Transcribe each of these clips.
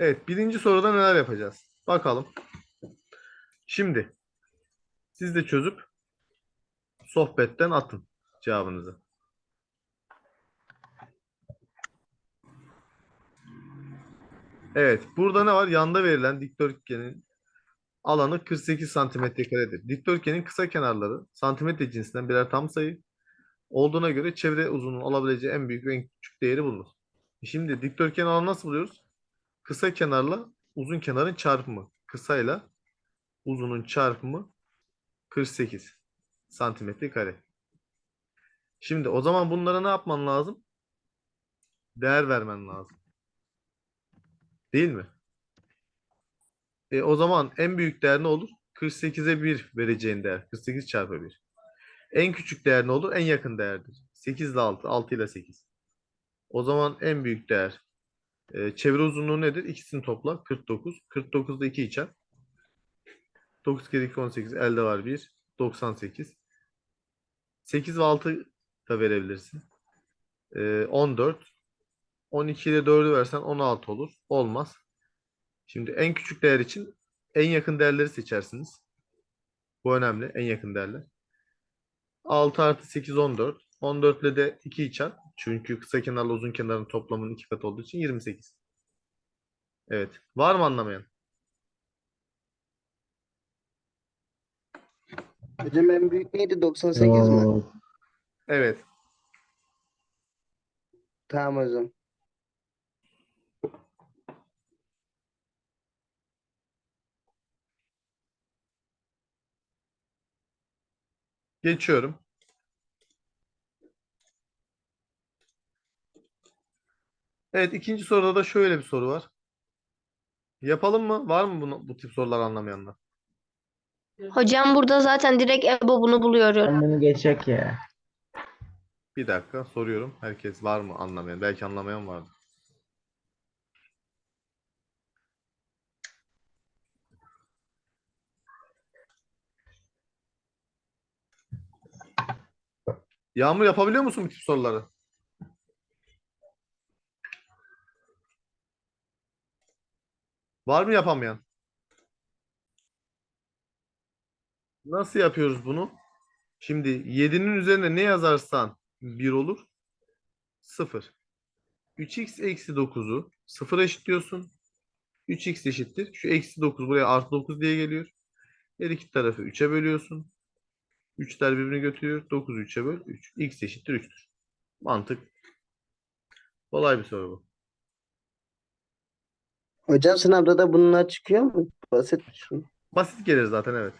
Evet, birinci soruda neler yapacağız? Bakalım. Şimdi siz de çözüp sohbetten atın cevabınızı. Evet, burada ne var? Yanda verilen dikdörtgenin alanı 48 santimetre karedir. Dikdörtgenin kısa kenarları santimetre cinsinden birer tam sayı olduğuna göre çevre uzunluğunun alabileceği en büyük ve en küçük değeri bulunur. Şimdi dikdörtgen alanı nasıl buluyoruz? Kısa kenarla uzun kenarın çarpımı. Kısayla uzunun çarpımı 48 santimetre kare. Şimdi o zaman bunlara ne yapman lazım? Değer vermen lazım. Değil mi? E, o zaman en büyük değer ne olur? 48'e 1 vereceğin değer. 48 çarpı 1. En küçük değer ne olur? En yakın değerdir. 8 ile 6, 6 ile 8. O zaman en büyük değer e, çevre uzunluğu nedir? İkisini topla. 49. 49'da 2'yi çarp. 9 kere 2 18. Elde var 1. 98. 8 ve 6 da verebilirsin. E, 14. 12 ile 4'ü versen 16 olur. Olmaz. Şimdi en küçük değer için en yakın değerleri seçersiniz. Bu önemli. En yakın değerler. 6 artı 8 14. 14 ile de 2'yi çarp. Çünkü kısa kenarla uzun kenarın toplamının 2 katı olduğu için 28. Evet. Var mı anlamayan? Hocam en büyük neydi? 98 mi? Evet. Tamam hocam. Geçiyorum. Evet ikinci soruda da şöyle bir soru var. Yapalım mı? Var mı bunu, bu tip sorular anlamayanlar? Hocam burada zaten direkt EBO bunu buluyor. Ben bunu geçecek ya. Bir dakika soruyorum. Herkes var mı anlamayan? Belki anlamayan vardır. Yağmur yapabiliyor musun bu tip soruları? Var mı yapamayan? Nasıl yapıyoruz bunu? Şimdi 7'nin üzerine ne yazarsan 1 olur. 0. 3x eksi 9'u 0 eşitliyorsun. 3x eşittir. Şu eksi 9 buraya artı 9 diye geliyor. Her iki tarafı 3'e bölüyorsun. 3'ler birbirini götürüyor. 9'u 3'e böl. 3. x eşittir 3'tür. Mantık. Kolay bir soru bu. Hocam sınavda da bunlar çıkıyor mu? Basit bir şey. Basit gelir zaten evet.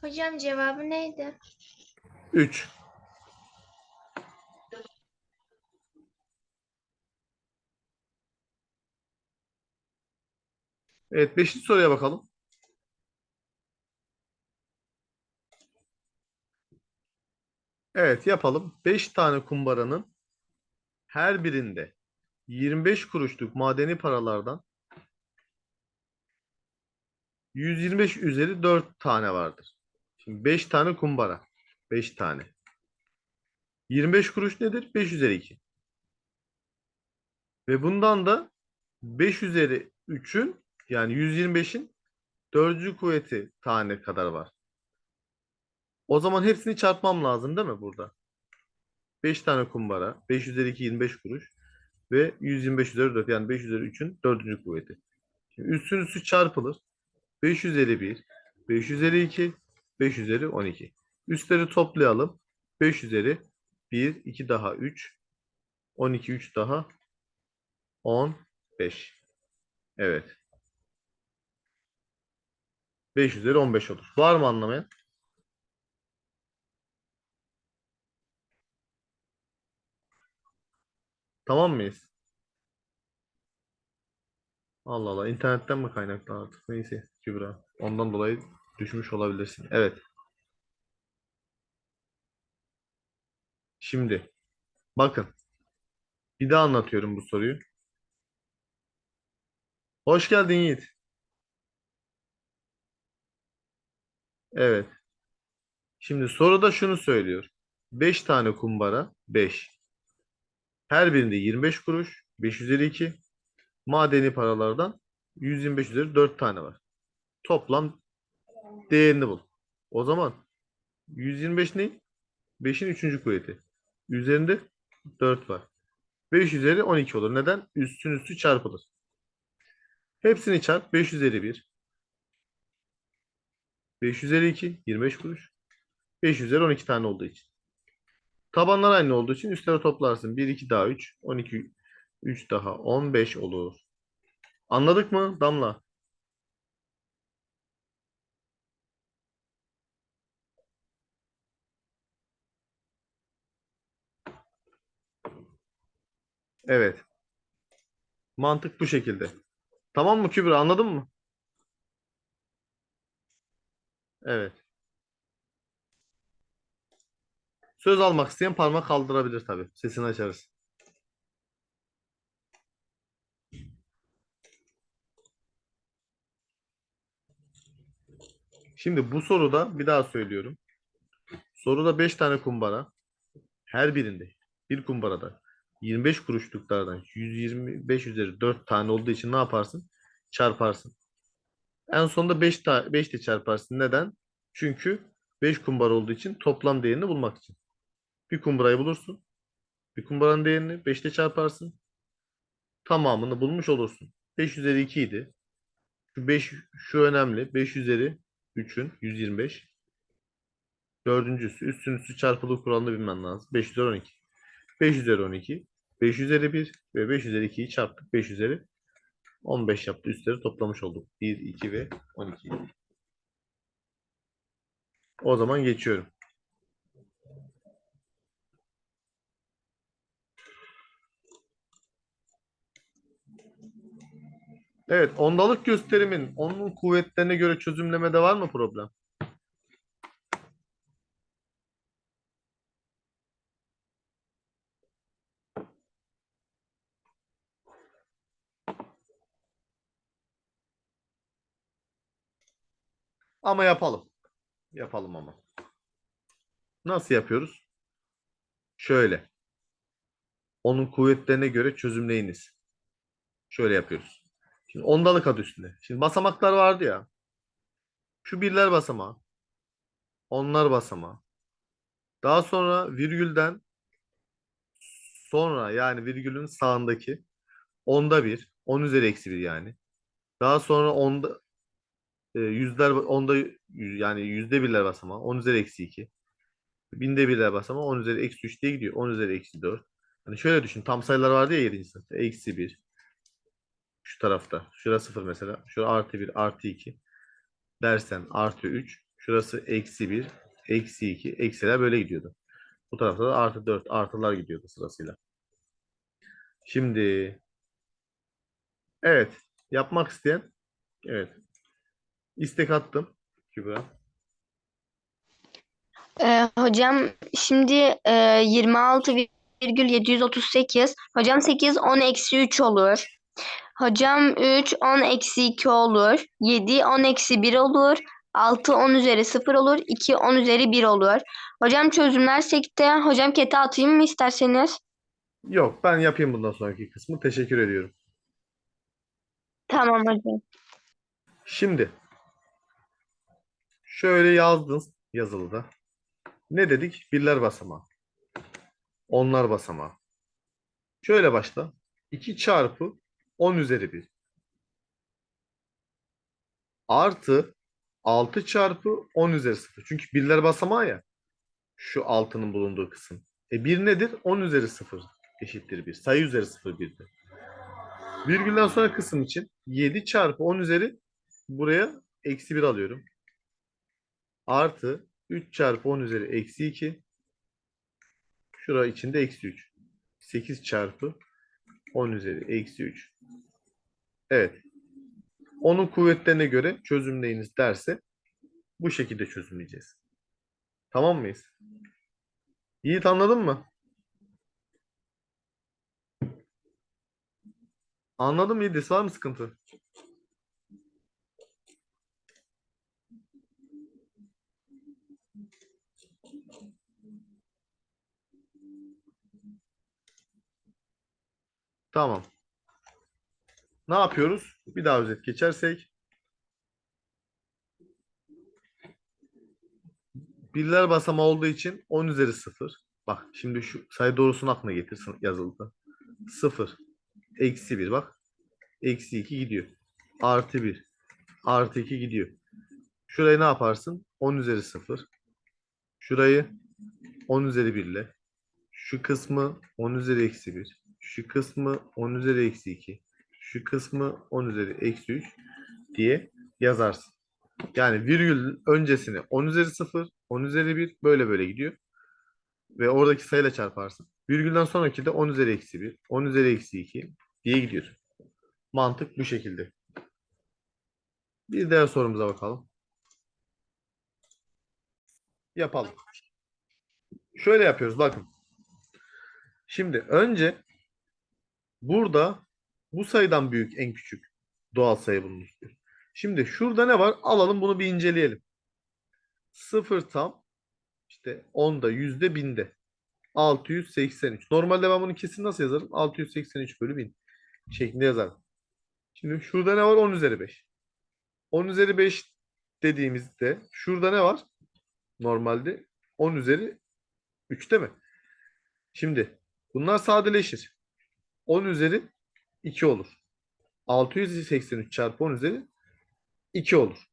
Hocam cevabı neydi? 3. Evet 5. soruya bakalım. Evet yapalım. 5 tane kumbaranın her birinde 25 kuruşluk madeni paralardan 125 üzeri 4 tane vardır. Şimdi 5 tane kumbara. 5 tane. 25 kuruş nedir? 5 üzeri 2. Ve bundan da 5 üzeri 3'ün yani 125'in 4. kuvveti tane kadar var. O zaman hepsini çarpmam lazım değil mi burada? 5 tane kumbara, 5 üzeri 2 25 kuruş ve 125 üzeri 4 yani 5 üzeri 3'ün 4. kuvveti. Şimdi üstün üstü çarpılır. 5 üzeri 1, 5 üzeri 2, 5 üzeri 12. Üstleri toplayalım. 5 üzeri 1, 2 daha 3, 12, 3 daha 15. Evet. 5 üzeri 15 olur. Var mı anlamayan? Tamam mıyız? Allah Allah. internetten mi kaynaklı artık? Neyse Kübra. Ondan dolayı düşmüş olabilirsin. Evet. Şimdi bakın. Bir daha anlatıyorum bu soruyu. Hoş geldin Yiğit. Evet. Şimdi soruda şunu söylüyor. 5 tane kumbara 5. Her birinde 25 kuruş. 5 üzeri 2. madeni paralardan 125 üzeri 4 tane var. Toplam değerini bul. O zaman 125 ne? 5'in 3. kuvveti. Üzerinde 4 var. 5 üzeri 12 olur. Neden? Üstün üstü çarpılır. Hepsini çarp. 5 üzeri 1. 5 üzeri 2. 25 kuruş. 5 üzeri 12 tane olduğu için. Tabanlar aynı olduğu için üstleri toplarsın. 1, 2 daha 3. 12, 3 daha 15 olur. Anladık mı Damla? Evet. Mantık bu şekilde. Tamam mı Kübra anladın mı? Evet. Söz almak isteyen parmak kaldırabilir tabii. Sesini açarız. Şimdi bu soruda bir daha söylüyorum. Soruda 5 tane kumbara. Her birinde bir kumbarada 25 kuruşluklardan 125 üzeri 4 tane olduğu için ne yaparsın? Çarparsın. En sonunda 5 ta 5 ile çarparsın. Neden? Çünkü 5 kumbara olduğu için toplam değerini bulmak için. Bir kumbarayı bulursun. Bir kumbaranın değerini 5 ile çarparsın. Tamamını bulmuş olursun. 5 üzeri 2 idi. Şu 5 şu önemli. 5 üzeri 3'ün 125. Dördüncüsü üstün üstü çarpılı kuralını bilmen lazım. 5 üzeri 12. 5 üzeri 12. 5 üzeri 1 ve 5 üzeri 2'yi çarptık. 5 üzeri 15 yaptı. Üstleri toplamış olduk. 1, 2 ve 12. O zaman geçiyorum. Evet, ondalık gösterimin onun kuvvetlerine göre çözümlemede var mı problem? Ama yapalım. Yapalım ama. Nasıl yapıyoruz? Şöyle. Onun kuvvetlerine göre çözümleyiniz. Şöyle yapıyoruz. Şimdi ondalık adı üstünde. Şimdi basamaklar vardı ya. Şu birler basamağı. Onlar basamağı. Daha sonra virgülden sonra yani virgülün sağındaki onda bir. On üzeri eksi bir yani. Daha sonra onda e, yüzler onda yani yüzde birler basamağı. On üzeri eksi iki. Binde birler basamağı. On üzeri eksi üç diye gidiyor. On üzeri eksi dört. Hani şöyle düşün. Tam sayılar vardı ya 7. sınıfta. Eksi bir. Şu tarafta. Şurası 0 mesela. Şurası artı 1, artı 2. Dersen artı 3. Şurası eksi 1, eksi 2. Eksiler böyle gidiyordu. Bu tarafta da artı 4 artılar gidiyordu sırasıyla. Şimdi evet yapmak isteyen evet istek attım Kübra. Ee, hocam şimdi e, 26,738. Hocam 8 10 eksi 3 olur. Hocam 3 10 eksi 2 olur. 7 10 eksi 1 olur. 6 10 üzeri 0 olur. 2 10 üzeri 1 olur. Hocam çözümlersek de hocam kete atayım mı isterseniz? Yok ben yapayım bundan sonraki kısmı. Teşekkür ediyorum. Tamam hocam. Şimdi şöyle yazdın yazılıda. Ne dedik? Birler basamağı. Onlar basamağı. Şöyle başla. 2 çarpı 10 üzeri 1. Artı 6 çarpı 10 üzeri 0. Çünkü birler basamağı ya. Şu altının bulunduğu kısım. E 1 nedir? 10 üzeri 0 eşittir 1. Sayı üzeri 0 1'dir. Virgülden sonra kısım için 7 çarpı 10 üzeri buraya eksi 1 alıyorum. Artı 3 çarpı 10 üzeri eksi 2. Şura içinde eksi 3. 8 çarpı 10 üzeri eksi 3. Evet. Onun kuvvetlerine göre çözümleyiniz derse bu şekilde çözümleyeceğiz. Tamam mıyız? Yiğit anladın mı? Anladım Yiğit. Var mı sıkıntı? Tamam. ne yapıyoruz? Bir daha özet geçersek. Birler basamağı olduğu için 10 üzeri 0. Bak şimdi şu sayı doğrusunu aklına getirsin yazıldı. 0. Eksi 1 bak. Eksi 2 gidiyor. Artı 1. Artı 2 gidiyor. Şurayı ne yaparsın? 10 üzeri 0. Şurayı 10 üzeri 1 ile. Şu kısmı 10 üzeri eksi 1. Şu kısmı 10 üzeri eksi 2. Şu kısmı 10 üzeri eksi 3 diye yazarsın. Yani virgül öncesini 10 üzeri 0, 10 üzeri 1 böyle böyle gidiyor. Ve oradaki sayıyla çarparsın. Virgülden sonraki de 10 üzeri eksi 1, 10 üzeri eksi 2 diye gidiyor. Mantık bu şekilde. Bir diğer sorumuza bakalım. Yapalım. Şöyle yapıyoruz bakın. Şimdi önce burada bu sayıdan büyük en küçük doğal sayı bulunur. Şimdi şurada ne var? Alalım bunu bir inceleyelim. 0 tam işte 10'da, yüzde, binde. 683. Normalde ben bunu kesin nasıl yazarım? 683 bölü 1000 şeklinde yazarım. Şimdi şurada ne var? 10 üzeri 5. 10 üzeri 5 dediğimizde şurada ne var? Normalde 10 üzeri 3 değil mi? Şimdi bunlar sadeleşir. 10 üzeri 2 olur. 683 çarpı 10 üzeri 2 olur.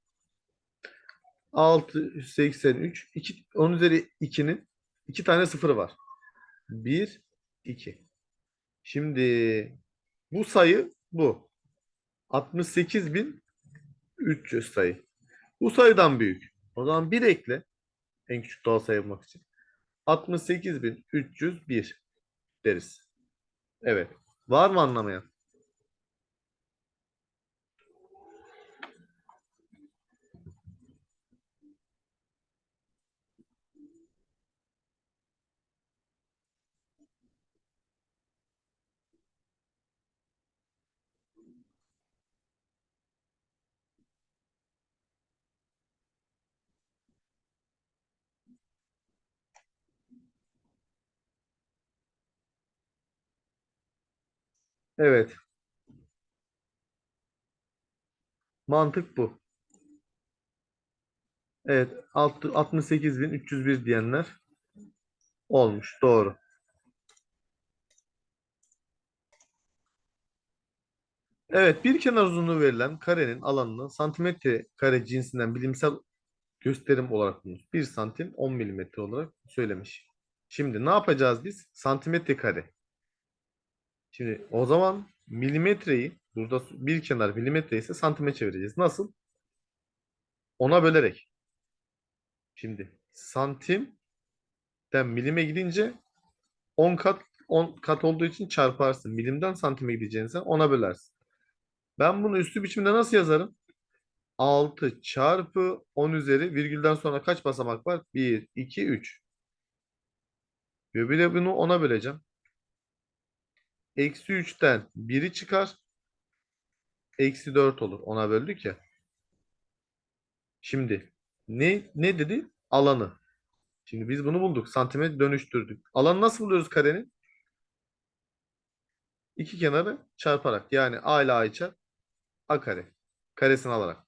683 2, 10 üzeri 2'nin 2 tane sıfırı var. 1 2. Şimdi bu sayı bu. 68.300 sayı. Bu sayıdan büyük. O zaman 1 ekle. En küçük doğal sayı bulmak için. 68.301 deriz. Evet. Var mı anlamayan? Evet. Mantık bu. Evet. altı- 68.301 diyenler olmuş. Doğru. Evet. Bir kenar uzunluğu verilen karenin alanını santimetre kare cinsinden bilimsel gösterim olarak bulmuş. 1 santim 10 milimetre olarak söylemiş. Şimdi ne yapacağız biz? Santimetre kare. Şimdi o zaman milimetreyi burada bir kenar milimetre ise santimetre çevireceğiz. Nasıl? Ona bölerek. Şimdi santimden milime gidince 10 kat 10 kat olduğu için çarparsın. Milimden santime gideceğinse ona bölersin. Ben bunu üstü biçimde nasıl yazarım? 6 çarpı 10 üzeri virgülden sonra kaç basamak var? 1, 2, 3. Ve bir de bunu 10'a böleceğim. Eksi 3'ten 1'i çıkar. Eksi 4 olur. 10'a böldük ya. Şimdi ne ne dedi? Alanı. Şimdi biz bunu bulduk. Santimetre dönüştürdük. Alanı nasıl buluyoruz karenin? İki kenarı çarparak. Yani A ile A'yı çarp. A kare. Karesini alarak.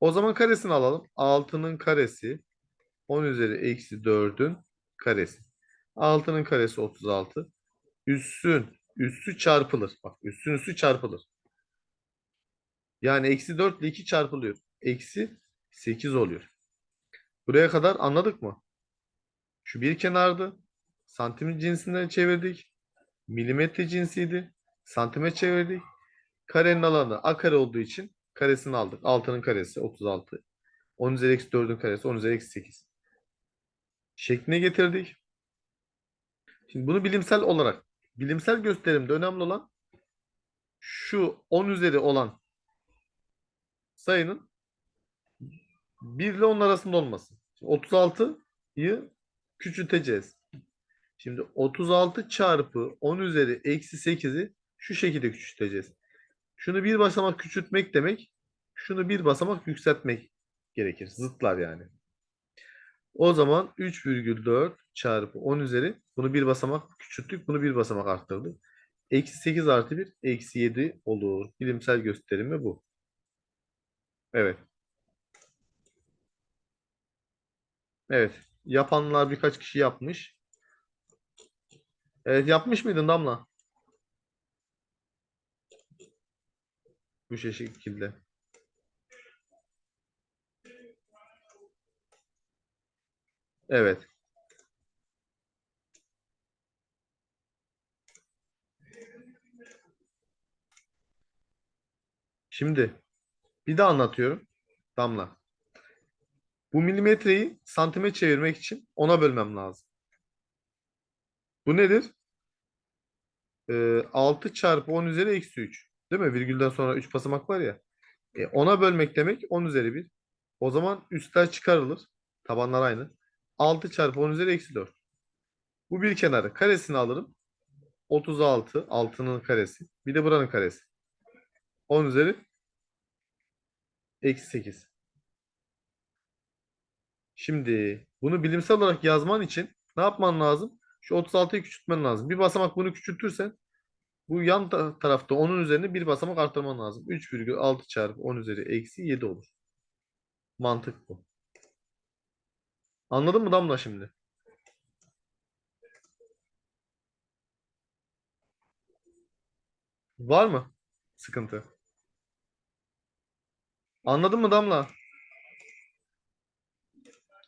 O zaman karesini alalım. 6'nın karesi 10 üzeri eksi 4'ün karesi. 6'nın karesi 36. Üssün üssü çarpılır. Bak üssün üssü çarpılır. Yani eksi 4 ile 2 çarpılıyor. Eksi 8 oluyor. Buraya kadar anladık mı? Şu bir kenardı. Santim cinsinden çevirdik. Milimetre cinsiydi. Santimetre çevirdik. Karenin alanı a kare olduğu için karesini aldık. 6'nın karesi 36. 10 üzeri eksi 4'ün karesi 10 üzeri eksi 8. Şekline getirdik. Şimdi bunu bilimsel olarak bilimsel gösterimde önemli olan şu 10 üzeri olan sayının 1 ile 10 arasında olması. 36'yı küçülteceğiz. Şimdi 36 çarpı 10 üzeri eksi 8'i şu şekilde küçülteceğiz. Şunu bir basamak küçültmek demek, şunu bir basamak yükseltmek gerekir. Zıtlar yani. O zaman 3,4 çarpı 10 üzeri bunu bir basamak küçülttük, bunu bir basamak arttırdık. Eksi 8 artı 1 eksi 7 olur. Bilimsel gösterimi bu. Evet. Evet. Yapanlar birkaç kişi yapmış. Evet yapmış mıydın Damla? Bu şekilde. Evet. Şimdi bir daha anlatıyorum. Damla. Bu milimetreyi santime çevirmek için ona bölmem lazım. Bu nedir? Ee, 6 çarpı 10 üzeri eksi 3. Değil mi? Virgülden sonra 3 basamak var ya. E, ona bölmek demek 10 üzeri 1. O zaman üstler çıkarılır. Tabanlar aynı. 6 çarpı 10 üzeri eksi 4. Bu bir kenarı. Karesini alırım. 36. 6'nın karesi. Bir de buranın karesi. 10 üzeri eksi 8. Şimdi bunu bilimsel olarak yazman için ne yapman lazım? Şu 36'yı küçültmen lazım. Bir basamak bunu küçültürsen bu yan ta- tarafta 10'un üzerine bir basamak arttırman lazım. 3,6 çarpı 10 üzeri eksi 7 olur. Mantık bu. Anladın mı Damla şimdi? Var mı sıkıntı? Anladın mı Damla?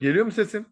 Geliyor mu sesim?